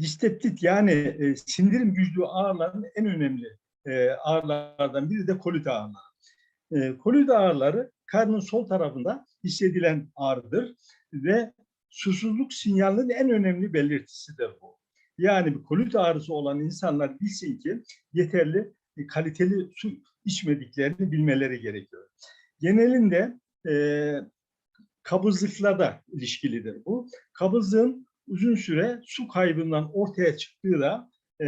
Disteptit yani e, sindirim güçlü ağrıların en önemli e, ağrılardan biri de kolit ağrıları. E, kolit ağrıları karnın sol tarafında hissedilen ağrıdır ve susuzluk sinyalinin en önemli belirtisidir bu. Yani bir kolit ağrısı olan insanlar bilsin ki yeterli e, kaliteli su içmediklerini bilmeleri gerekiyor. Genelinde e, kabızlıkla da ilişkilidir bu. Kabızlığın uzun süre su kaybından ortaya çıktığı da e,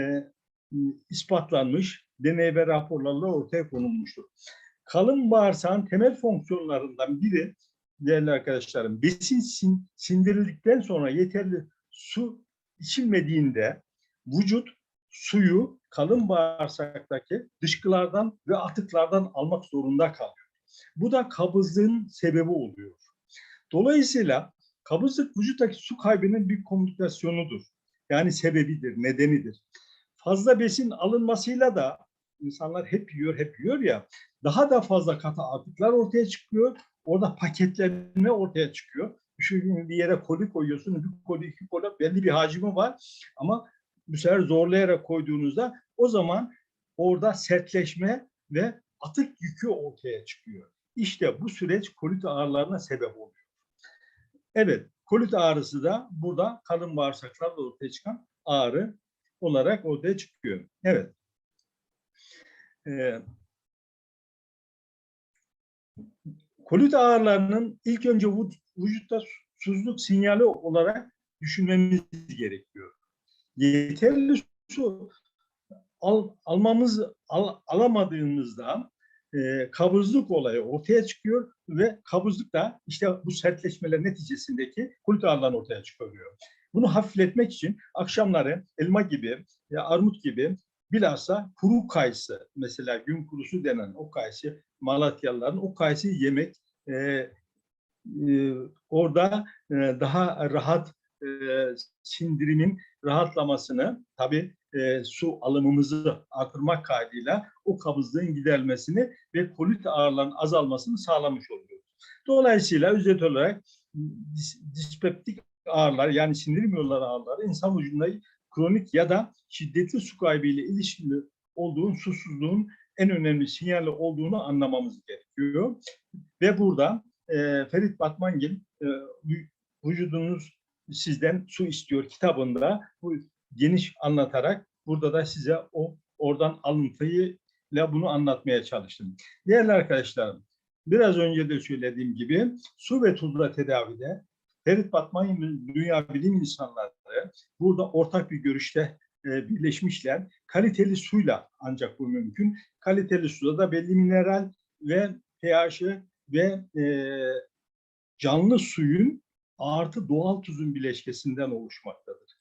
ispatlanmış, deney ve raporlarla ortaya konulmuştur. Kalın bağırsağın temel fonksiyonlarından biri değerli arkadaşlarım, besin sin, sindirildikten sonra yeterli su içilmediğinde vücut suyu kalın bağırsaktaki dışkılardan ve atıklardan almak zorunda kalıyor. Bu da kabızlığın sebebi oluyor. Dolayısıyla kabızlık vücuttaki su kaybının bir komünikasyonudur. Yani sebebidir, nedenidir. Fazla besin alınmasıyla da insanlar hep yiyor, hep yiyor ya, daha da fazla katı atıklar ortaya çıkıyor. Orada paketlenme ortaya çıkıyor. Şu bir yere koli koyuyorsun, bir koli, iki koli belli bir hacmi var. Ama bu sefer zorlayarak koyduğunuzda o zaman orada sertleşme ve atık yükü ortaya çıkıyor. İşte bu süreç kolit ağrılarına sebep oluyor. Evet, kolit ağrısı da burada kalın bağırsaklarla ortaya çıkan ağrı olarak ortaya çıkıyor. Evet. Ee, kolit ağrılarının ilk önce vücutta susuzluk sinyali olarak düşünmemiz gerekiyor. Yeterli su al, almamız al, alamadığımızda e, kabızlık olayı ortaya çıkıyor ve kabızlık da işte bu sertleşmeler neticesindeki kolit ağrılarını ortaya çıkarıyor. Bunu hafifletmek için akşamları elma gibi, ya armut gibi bilhassa kuru kayısı mesela gün kurusu denen o kayısı Malatyalıların o kayısı yemek e, e, orada e, daha rahat e, sindirimin rahatlamasını tabi e, su alımımızı artırmak kaydıyla o kabızlığın gidermesini ve kolit ağrılarının azalmasını sağlamış oluyoruz. Dolayısıyla özet olarak dis, dispeptik ağrılar yani sindirim yolları ağrıları insan vücudunda kronik ya da şiddetli su kaybı ile ilişkili olduğun susuzluğun en önemli sinyali olduğunu anlamamız gerekiyor. Ve burada e, Ferit Batmangil e, vücudunuz sizden su istiyor kitabında bu geniş anlatarak burada da size o oradan alıntıyla bunu anlatmaya çalıştım. Değerli arkadaşlarım, biraz önce de söylediğim gibi su ve tuzla tedavide Ferit Batman dünya bilim insanları burada ortak bir görüşte e, birleşmişler. Kaliteli suyla ancak bu mümkün. Kaliteli suda da belli mineral ve pH'i ve e, canlı suyun artı doğal tuzun bileşkesinden oluşmaktadır.